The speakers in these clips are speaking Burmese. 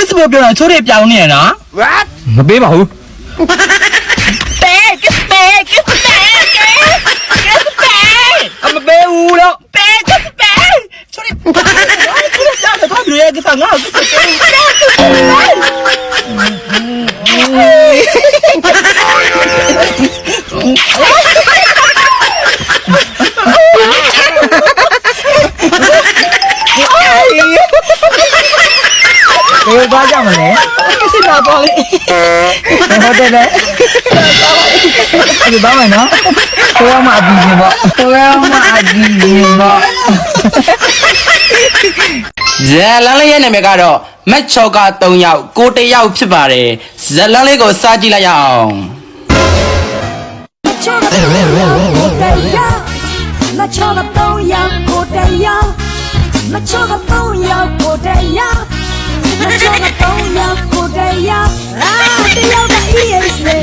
စ်စပေါ်ပြောတာချိုးတွေပြောင်းနေရနော် what မပေးပါဘူးပဲကစ်ပဲကစ်ပဲကစ်ကစ်ပဲအမပေးဘူးတော့ပဲကစ်ပဲချိုးတွေချိုးတွေပြောင်းတယ်ဘာလို့လဲကစားငါကစ်ပဲ ဘယ်သွားကြမလဲကစ်လာပါလေဟုတ်တယ်လေဒီဘာမနော်ကိုရမအပြီးပြင်ပေါ့ကိုရမအပြီးပြင်ပေါ့ဇလန်းလေးရဲ့နာမည်ကတော့မက်ချောက3ယောက်ကိုတယောက်ဖြစ်ပါတယ်ဇလန်းလေးကိုစကြည့်လိုက်ရအောင်မချောတော့ရကိုတရားမချောတော့ရကိုတရား မချောမပုံယောက်ကိုတရားအာတယောက်က ES လေ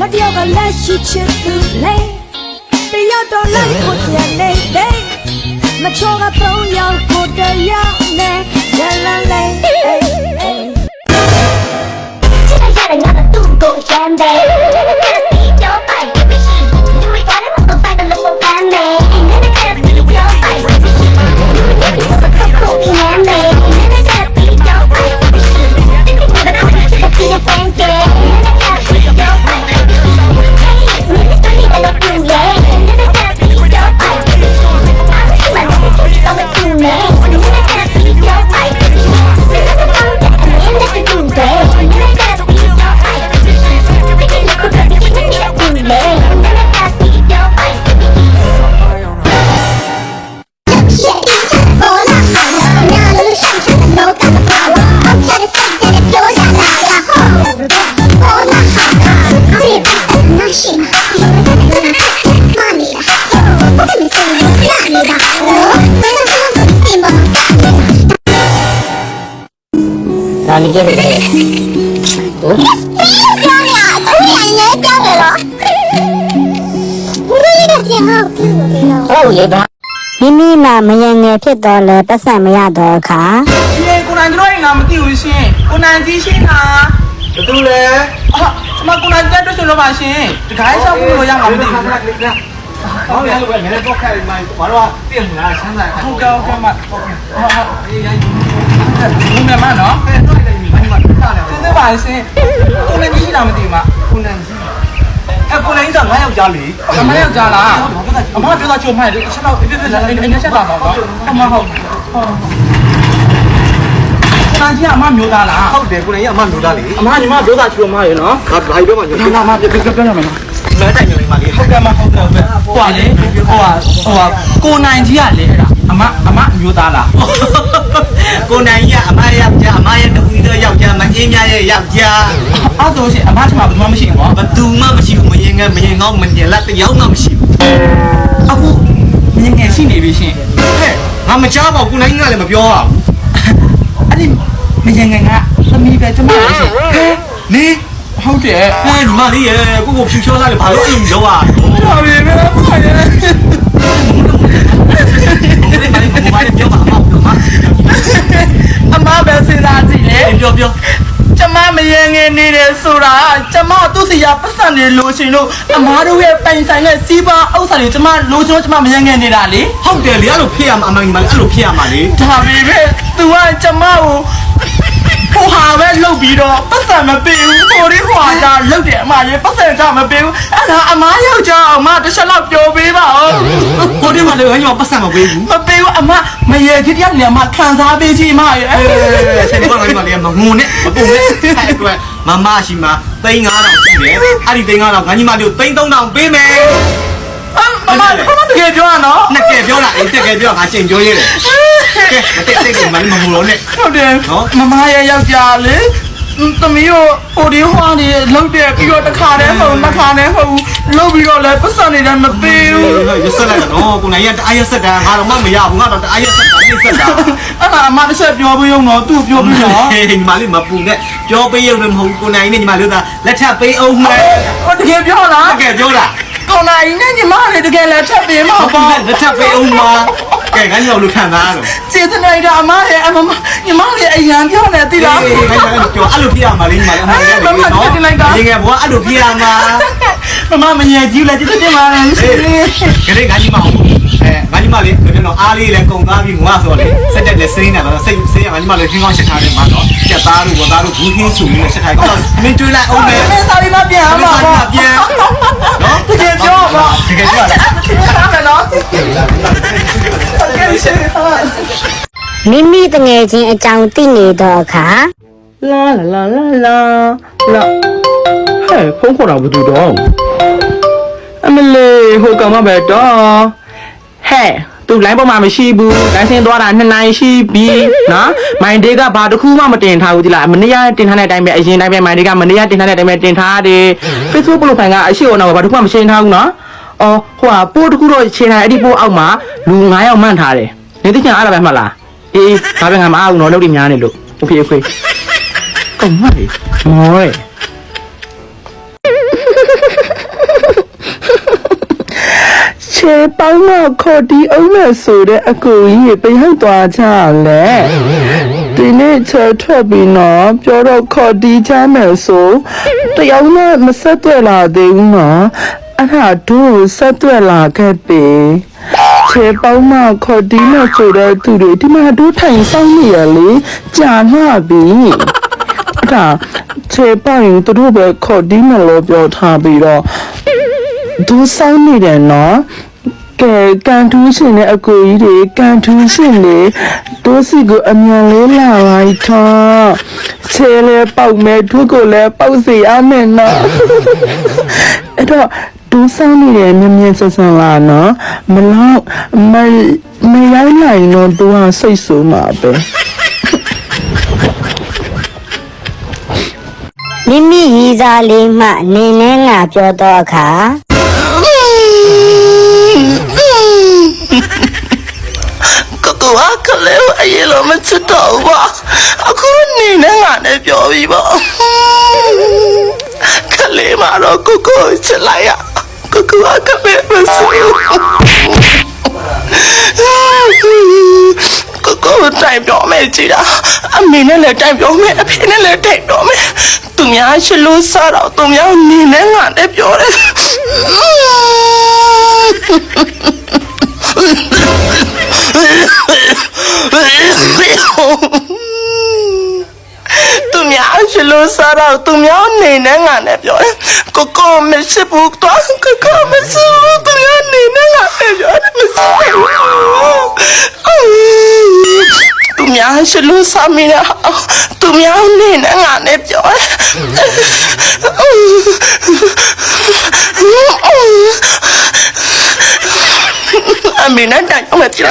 မတယောက်ကလက်ရှိချစ်သူလေတယောက်တော့လိုက်ကိုပြန်လေလေမချောကပုံယောက်ကိုတရားနဲ့ရလန်လေချစ်ရတဲ့ငါတို့ကိုကြံတယ် ဒါလေးကြည့်မယ်ပြောနေရအခုရရဲပြောတယ်လို့ဘူးရတဲ့ကျင်ဟောက်ပြုလို့ပြောဟုတ်လေဒါမိမိမှာမယငယ်ဖြစ်တော်လဲပတ်စံမရတော့အခါရှင်ကိုနိုင်တို့ရင်ငါမသိဘူးရှင်ကိုနိုင်ကြီးရှင်လားဘသူလဲအာကျွန်မကိုနိုင်တက်တွေ့ချင်လို့ပါရှင်တခါဆောက်ဖို့လို့ရမှာမသိဘူး ဟောတယ်လို့ပဲငါလည်းတော့ခိုင်မှဘာလို့ပြင်မလားဆန်းစားဟုတ်ကဲ့ဟုတ်ကဲ့မဟုတ်ကဲ့ဟာဟာအေးရိုင်းဘုံမမနော်ပဲတော့တယ်ဒီမှာတာတယ်စစ်စစ်ပါရှင်ကိုနိုင်ကြီးလားမသိဘူးမခုနန်ကြီးအဲကိုနိုင်ကငါယောက်ျားလေအမယောက်ျားလားအမပြောတာချုံမှတယ်အချက်တော့ပြပြပြအိမ်အိမ်နဲ့ချက်တာပါတော့အမဟုတ်ဟုတ်ကိုနိုင်ကြီးအမမျိုးသားလားဟုတ်တယ်ကိုနိုင်ရအမမျိုးသားလေအမညီမပြောတာချုံမရေနော်ငါဘာပြောမှညလာလာမပြပြပြပြရမယ်နော် လဲတိုင်နေပါလေဟုတ်ကဲ့မဟုတ်ကဲ့ဟုတ်ကဲ့ဟိုကလေဟိုကဟိုကကိုနိုင်ကြီးကလေအဲ့ဒါအမအမအမျိုးသားလားကိုနိုင်ရအမယောက်ျားအမရဲ့တူကြီးတော့ယောက်ျားမအင်းများရဲ့ယောက်ျားအဲ့ဆိုရှင်အမထမဘယ်သူမှမရှိဘူးကွာဘသူမှမရှိဘူးမရင်ငယ်မရင်ကောင်းမရင်လက်တယောက်မှမရှိဘူးအခုငငယ်ရှိနေပြီရှင်ဟဲ့ငါမချားပါဘူးကိုနိုင်ကလည်းမပြောပါဘူးအဲ့ဒီငငယ်ငယ်ကသမီးပဲကျမပဲရှင်ဟဲ့နေ ဟုတ်တယ်ဟဲ့ဒီမလေးရဲ့ကိုကိုဖြူချောသားလေဘာလို့အဲ့လိုပြောရအောင်တော်ပြီပဲဟုတ်တယ်ဒီမလေးကိုဘာလဲပြောပါအောင်ပြောပါအမပဲစဉ်းစားကြည့်လေပြောပြောကျမမယငယ်နေတယ်ဆိုတာကျမသူ့စီရပတ်စံနေလို့ရှင်လို့အမားတို့ရဲ့ပိုင်ဆိုင်တဲ့စီးပွားဥစ္စာတွေကျမလိုချင်လို့ကျမမယငယ်နေတာလေဟုတ်တယ်လေအဲ့လိုဖြစ်ရမှာအမှန်ကြီးမလေးအဲ့လိုဖြစ်ရမှာလေဒါပေမဲ့ तू ကကျမကို ဟိုဟာပဲလုတ်ပြီးတော့ပတ်စံမပေးဘူးဟိုဒီဟွာတာလုတ်တယ်အမရေပတ်စံကြမပေးဘူးအဲ့ဒါအမားယောက်ျားအမတစ်ချက်လောက်ပြောပေးပါဦးကိုဒီမလေးဟဲ့ညီမပတ်စံမပေးဘူးမပေးဘူးအမမရေကြီးတရားလည်းအမခံစားပေးချင်မရေအဲဆယ်ဒီကောင်ကလေးမငုံနဲ့မပုံနဲ့အဲ့အတွက်မမရှိမှာသိန်း9000ရှိတယ်အဲ့ဒီသိန်း9000ငါညီမလေးကိုသိန်း3000ပေးမယ် အမအမတကယ်ပြောရနော်နှစ်ကယ်ပြောတာအေးတကယ်ပြောငါရှင်ပြောရဲတယ်ကဲမတက်စိတ်ကမလေးမငုံလို့နဲ့ဟုတ်တယ်နော်မမရဲ့ယောက်ျားလေသမီးတို့ဟိုဒီဟွာနေလုတ်တယ်ပြီးတော့တစ်ခါတည်းဟုတ်နှစ်ခါတည်းဟုတ်လုတ်ပြီးတော့လည်းပတ်စံနေတယ်မပေးဘူးရဆက်လိုက်တော့ကိုနိုင်ရတအားရဆက်တာငါတော့မမရဘူးငါတော့တအားရဆက်တာနေဆက်တာအဲ့ဒါအမတစ်ချက်ပြောပေးအောင်တော့သူ့ပြောပြီးတော့ဟေးညီမလေးမပူနဲ့ပြောပေးရုံနဲ့မဟုတ်ကိုနိုင်နဲ့ညီမလေးကလက်ထပ်ပေးအောင်မယ်ဟိုတကယ်ပြောလားတကယ်ပြောတာ ကောင်နိုင်နဲ့ညီမလေးတကယ်လည်းထပ်ပေးမှာမပူပေါ့နဲ့လက်ထပ်ပေးအောင်မှာဟကဲငါညီမလို့ခံသားတော့ကျေးဇူးလိုက်တာအမရဲ့အမမညီမလေးအရန်ပြောနေတိလားအေးငါညီမပြောအဲ့လိုပြရမှာလေးညီမလေးအမှန်တကယ်နော်ငယ်ငယ်ဘွားအဲ့လိုပြရမှာမမမငယ်ကြီးလဲကျေးဇူးတင်ပါတယ်အေး ကလေးငါညီမဟုတ်အဲငါ ညီမလေးကျွန်တော်အားလေးလည်းကုံသားပြီးငွားဆိုတော့လေစက်တက်လည်းစိမ့်နေတာတော့စိတ်စိမ့်ရငါညီမလေးခင်းကောင်းရှစ်ထားတယ်မှာနော်ကြက်သားတို့ဝသားတို့ဘူးခင်းချူပြီးရှစ်ထားတော့မင်းကျွေးလိုက်အောင်မယ်မင်းစာရီမပြန်အောင်ပါပြန်နော်တကယ်ပြောပါတကယ်ပြောလားတကယ်ပြောမယ်နော်တကယ်ရှိဟာမိမိတငယ်ချင်းအကြောင်းသိနေတော့အခါလာလာလာလာလာဟဲ့ဖုန်းခေါ်တာဘာတူတော့အမလေးဟိုကောင်မပဲတော့ ဟဲ့သူ line ပေါ်မှာမရှိဘူး line ဆင်းသွားတာနှစ်နိုင်ရှိပြီနော်မိုင်ဒေးကဘာတစ်ခုမှမတင်ထားဘူးဒီလားမနေ့ကတင်ထားတဲ့အတိုင်းပဲအရင်တိုင်းပဲမိုင်ဒေးကမနေ့ကတင်ထားတဲ့အတိုင်းပဲတင်ထားတယ် Facebook profile ကအရှိအောင်တော့ဘာတစ်ခုမှမရှင်းထားဘူးနော်အော်ဟိုဟာပို့တစ်ခုတော့ရှင်းထားအဲ့ဒီပို့အောက်မှာလူ9ယောက်မှန်ထားတယ်နေသိချင်အားရပဲမှတ်လားအေးဒါပဲငါမအားဘူးနော်လုပ်နေများနေလို့โอเคโอเค ကောင်းမလေးမောရဲ့ ချေပေါင်းမခေါ်တီးအောင်မဲ့ဆိုတဲ့အကူကြီးပြရောက်သွားကြလဲဒီနေ့ချေထွက်ပြီးတော့ပြောတော့ခေါ်တီးချမယ်ဆိုတယောက်နဲ့မဆက်သွယ်လာသေးဘူးနော်အဲ့ဒါတို့ဆက်သွယ်လာခဲ့ပြီချေပေါင်းမခေါ်တီးမဲ့ဆိုတဲ့သူတွေဒီမှာတို့ထိုင်ဆောင်နေရလေကြာလှပြီအဲ့ဒါခြေပိုင်သူတို့ပဲခေါ်ဒီမလို့ပြောထားပြီးတော့ဒူဆိုင်နေတယ်နော် ကဲကန်ထူးရှင်နဲ့အကူကြီးတွေကန်ထူးရှင်တွေဒိုးစီကိုအမြန်လေးလာလိုက်တော့ခြေလဲပေါက်မဲ့ဒုကိုလည်းပေါက်စီရမယ်နော်အဲ့တော့ဒူဆိုင်နေတယ်မြင်မြင်ဆဆန်လာနော်မလောက်မမရိုင်းနိုင်တော့သူကစိတ်ဆိုးမှာပဲမိမိရည်စားလေးမှနေနဲ့ငါပြောတော့အခါ ကကူ အကလေးအရင်လိုမချစ်တော့ပါအခုနေနဲ့ငါနဲ့ပြောပြီးပါကလေးမတော့ကိုကိုချစ်လိုက်ရကကူအကလေးမစိုးကိုကိုတိုင်ပြောမယ်ကြည်လားအမေနဲ့လည်းတိုင်ပြောမယ်အဖေနဲ့လည်းတိုင်ပြောမယ်သူများရှိလို့စားတော့သူများနေနဲ့ငါနဲ့ပြောတယ် သူများရှိလို့စားတော့သူများနေနဲ့ငါနဲ့ပြောတယ်ကိုကိုမရှိဘူးတော့ကိုကိုမရှိဘူးသူများနေနဲ့ငါနဲ့ပြောတယ်မရှိဘူးသူများရှိလို့စားမင်းသူများနေနဲ့ငါနဲ့ပြောတယ် အမေနဲ့တိုင်အောင်မကြည့်